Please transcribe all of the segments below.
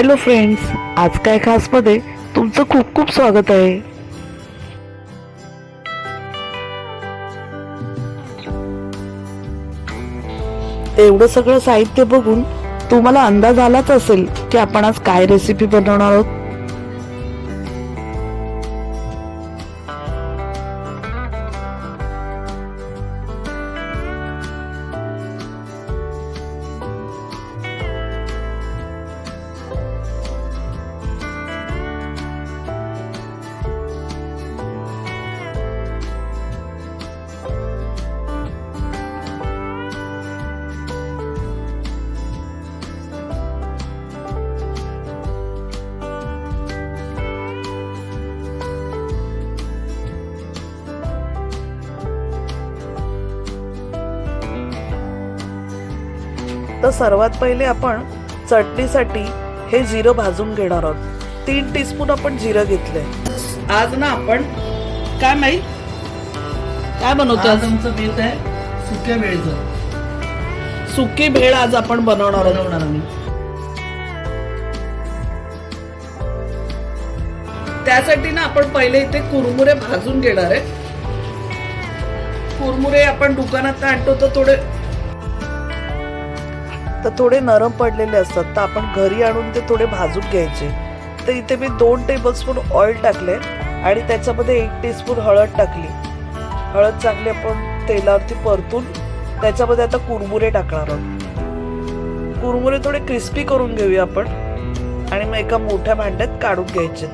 Hello friends आज काय खासमध्ये तुमचं खूप खूप स्वागत आहे. एवढं सगळं साहित्य बघून तुम्हाला अंदाज आलाच असेल की आपण आज काय रेसिपी बनवणार आहोत. तर सर्वात पहिले आपण चटणीसाठी हे जिरं भाजून घेणार आहोत. तीन टीस्पून आपण जिरं घेतलंय. आज ना आपण काय माहीत? काय बनवतो आज? आमचं बेत आहे सुक्या वेळेचं सुकी भेळ आज आपण बनवणार आहोत. बनवणार आम्ही. त्यासाठी ना आपण पहिले इथे कुरमुरे भाजून घेणार आहे. कुरमुरे आपण दुकानात आणतो तर थोडे तर थोडे नरम पडलेले असतात. तर आपण घरी आणून ते थोडे भाजून घ्यायचे. तर इथे मी दोन टेबलस्पून ऑइल टाकले आणि त्याच्यामध्ये एक टीस्पून हळद टाकली. हळद चांगली आपण तेलावरती परतून त्याच्यामध्ये आता कुरमुरे टाकणार आहोत. कुरमुरे थोडे क्रिस्पी करून घेऊया आपण. आणि मग एका मोठ्या भांड्यात काढून घ्यायचे.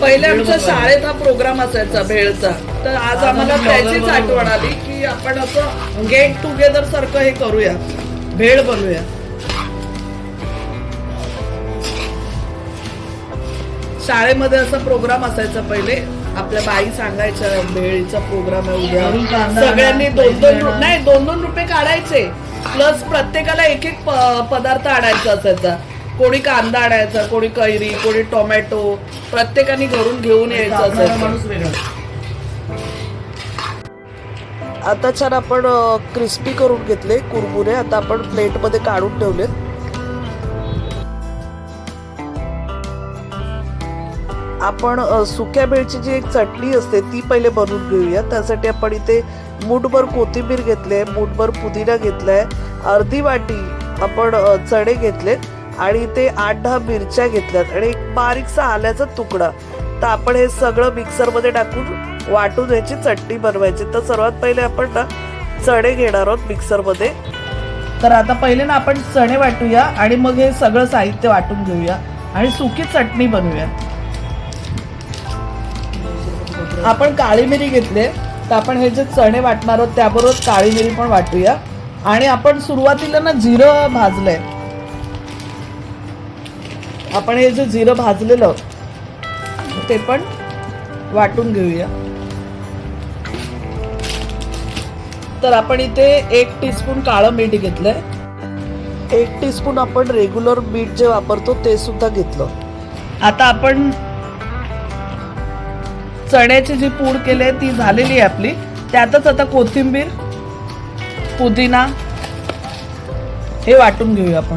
पहिले आमच्या शाळेत हा प्रोग्राम असायचा भेळचा. तर आज आम्हाला आम्ही त्याचीच आठवण. आली. की आपण असं गेट टुगेदर सारखं हे करूया. भेळ बनवूया. शाळेमध्ये असा प्रोग्राम असायचा पहिले. आपल्या बाई सांगायच्या भेळीचा प्रोग्राम आहे उद्या. सगळ्यांनी दोन दोन. नाही दोन दोन रुपये काढायचे. प्लस प्रत्येकाला एक एक पदार्थ आणायचा असायचा. कोणी कांदा आणायचा कोणी कैरी कोणी टोमॅटो. प्रत्येकाने घरून घेऊन यायचं असायचं. आता छान आपण क्रिस्पी करून घेतले कुरमुरे आता आपण प्लेटमध्ये काढून ठेवलेत. आपण सुक्या मिरची जी एक चटणी असते ती पहिले बनवून घेऊया. त्यासाठी आपण इथे मूठभर कोथिंबीर घेतले मूठभर पुदिना घेतलाय अर्धी वाटी आपण चणे घेतलेत आणि इथे आठ दहा मिरच्या घेतल्यात. आणि एक बारीकसा आल्याचा तुकडा. तर आपण हे सगळं मिक्सरमध्ये टाकून वाटून याची चटणी बनवायची. तर सर्वात पहिले आपण ना चणे घेणार आहोत मिक्सरमध्ये. तर आता पहिले ना आपण चणे वाटूया आणि मग हे सगळं साहित्य वाटून घेऊया आणि सुकी चटणी बनवूया. आपण काळी मिरी घेतले तर आपण हे जे चणे वाटणार आहोत त्याबरोबर काळी मिरी पण वाटूया. आणि आपण सुरुवातीला ना जिरं भाजलंय. आपण हे जे जिरं भाजलेलं ते पण वाटून घेऊया. तर आपण इथे एक टीस्पून काळं मीठ घेतलंय. एक टीस्पून आपण रेग्युलर मीठ जे वापरतो ते सुद्धा घेतलं. आता आपण चण्याची जी पूड केली आहे ती झालेली आहे आपली. त्यातच आता कोथिंबीर पुदिना हे वाटून घेऊया आपण.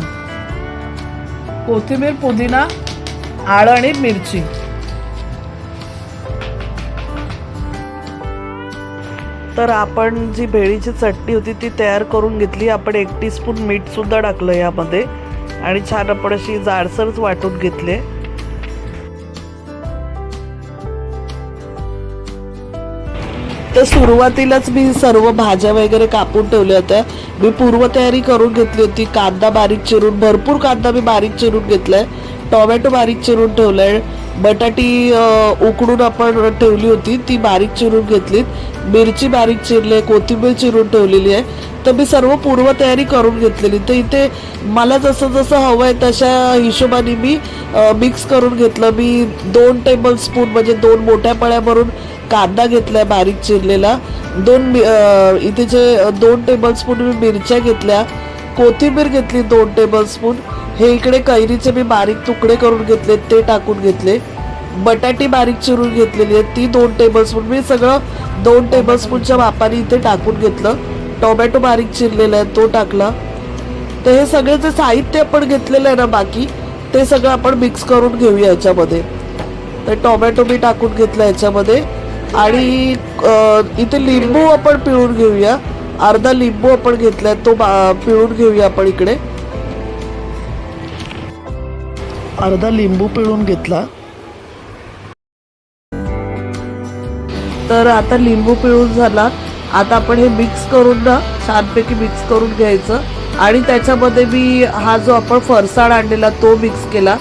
कोथिंबीर पुदिना आळं आणि मिरची. तर आपण जी भेळीची चटणी होती ती तयार करून घेतली. आपण एक टीस्पून मीठ सुद्धा टाकलं यामध्ये. आणि छान आपण अशी जाडसरच वाटून घेतले. तर सुरुवातीलाच मी सर्व भाज्या वगैरे कापून ठेवल्या होत्या. मी पूर्वतयारी करून घेतली होती. कांदा बारीक चिरून भरपूर कांदा मी बारीक चिरून घेतलाय. टोमॅटो बारीक चिरून ठेवलाय. बटाटी उकडून आपण ठेवली होती ती बारीक चिरून घेतलीत. मिरची बारीक चिरली आहे कोथिंबीर चिरून ठेवलेली आहे. तर मी सर्व पूर्वतयारी करून घेतलेली. तर इथे मला जसं जसं हवं आहे तशा हिशोबाने मी मिक्स करून घेतलं. मी दोन टेबल स्पून म्हणजे दोन मोठ्या पळ्या भरून कांदा घेतलाय बारीक चिरलेला. दोन इथे जे दोन टेबल स्पून मी मिरच्या घेतल्या. कोथिंबीर घेतली दोन टेबल स्पून हे इकडे कैरीचे मी बारीक तुकडे करून घेतले ते टाकून घेतले. बटाटी बारीक चिरून घेतलेली आहे ती दोन टेबलस्पून मी सगळं दोन टेबलस्पूनच्या मापाने इथे टाकून घेतलं. टोमॅटो बारीक चिरलेला आहे तो टाकला. तर हे सगळे जे साहित्य आपण घेतलेलं आहे ना बाकी ते सगळं आपण मिक्स करून घेऊया याच्यामध्ये. तर टोमॅटो मी टाकून घेतला याच्यामध्ये. आणि इथे लिंबू आपण पिळून घेऊया. अर्धा लिंबू आपण घेतलाय तो बा- पिळून घेऊया आपण इकडे. अर्धा लिंबू पिळून घेतला. तर आता लिंबू पिळून झाला. आता आपण हे मिक्स करून ना छानपैकी मिक्स करून घ्यायचं. आणि त्याच्यामध्ये मी हा जो आपण फरसाण आणलेला तो मिक्स केला.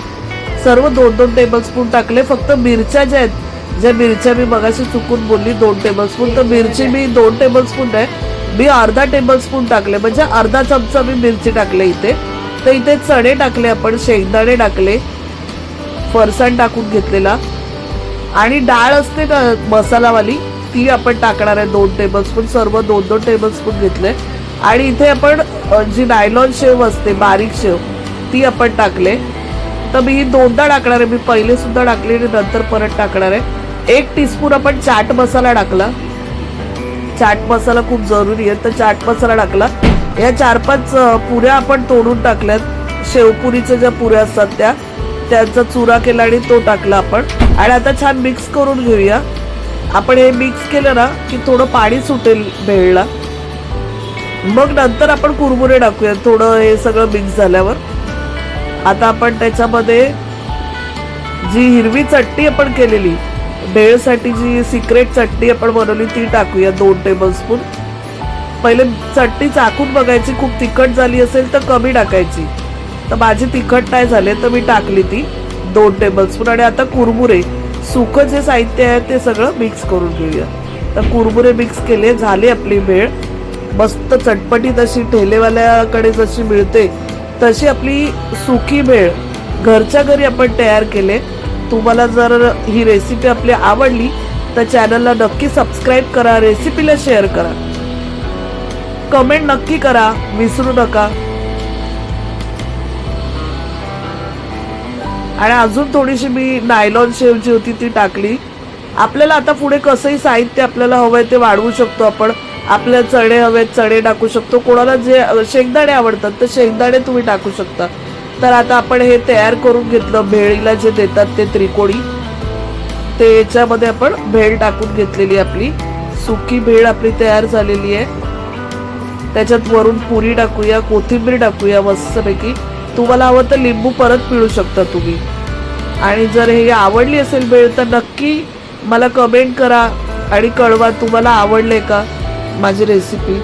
सर्व दोन दोन टेबलस्पून टाकले. फक्त मिरच्या ज्या आहेत ज्या मिरच्या मी मगाशी चुकून बोलली दोन टेबलस्पून तर मिरची मी दोन टेबलस्पून नाही मी अर्धा टेबलस्पून टाकले. म्हणजे अर्धा चमचा मी मिरची टाकले इथे. तर इथे चणे टाकले आपण शेंगदाणे टाकले फरसाण टाकून घेतलेला. आणि डाळ असते ना मसालावाली ती आपण टाकणार आहे दोन टेबलस्पून सर्व दोन दोन टेबलस्पून घेतले. आणि इथे आपण जी नायलॉन शेव असते बारीक शेव ती आपण टाकले. तर मी ही दोनदा टाकणार आहे मी पहिले सुद्धा टाकली आणि नंतर परत टाकणार आहे. एक टीस्पून आपण चाट मसाला टाकला. चाट मसाला खूप जरुरी आहे तर चाट मसाला टाकला. या चार पाच पुऱ्या आपण तोडून टाकल्यात. शेवपुरीच्या ज्या पुऱ्या असतात त्या त्यांचा चुरा केला आणि तो टाकला आपण. आणि आता छान मिक्स करून घेऊया. आपण हे मिक्स केलं ना की थोडं पाणी सुटेल भेळला मग नंतर आपण कुरमुरे टाकूया थोडं हे सगळं मिक्स झाल्यावर. आता आपण त्याच्यामध्ये जी हिरवी चटणी आपण केलेली भेळसाठी जी सिक्रेट चटणी आपण बनवली ती टाकूया. दोन टेबलस्पून पहिले चटणी चाकून बघायची खूप तिखट झाली असेल तर कमी टाकायची. तर माझी तिखट नाही झाले तर मी टाकली ती. दोन टेबलस्पून आणि आता कुरमुरे. सुकं जे साहित्य आहे ते सगळं मिक्स करून घेऊया. तर कुरमुरे मिक्स केले झाले आपली भेळ मस्त चटपटी तशी ठेलेवाल्याकडे जशी मिळते तशी आपली सुकी भेळ घरच्या घरी आपण तयार केले. तुम्हाला जर ही रेसिपी आपली आवडली तर चॅनलला नक्की सबस्क्राईब करा रेसिपीला शेअर करा. कमेंट नक्की करा विसरू नका. आणि अजून थोडीशी मी नायलॉन शेव जी होती ती टाकली. आपल्याला आता पुढे कसंही साहित्य आपल्याला हवंय ते वाढवू शकतो आपण. आपल्या चणे हवेत चणे टाकू शकतो. कोणाला जे शेंगदाणे आवडतात तर शेंगदाणे तुम्ही टाकू शकता. तर आता आपण हे तयार करून घेतलं भेळीला जे देतात ते त्रिकोणी. ते याच्यामध्ये आपण भेळ टाकून घेतलेली आपली. सुकी भेळ आपली तयार झालेली आहे. त्याच्यात वरून पुरी टाकूया कोथिंबीर टाकूया मस्तपैकी. तुम्हाला हवं तर लिंबू परत पिळू शकता तुम्ही. आणि जर हे आवडली असेल वेळ तर नक्की मला कमेंट करा आणि कळवा तुम्हाला आवडले का माझी रेसिपी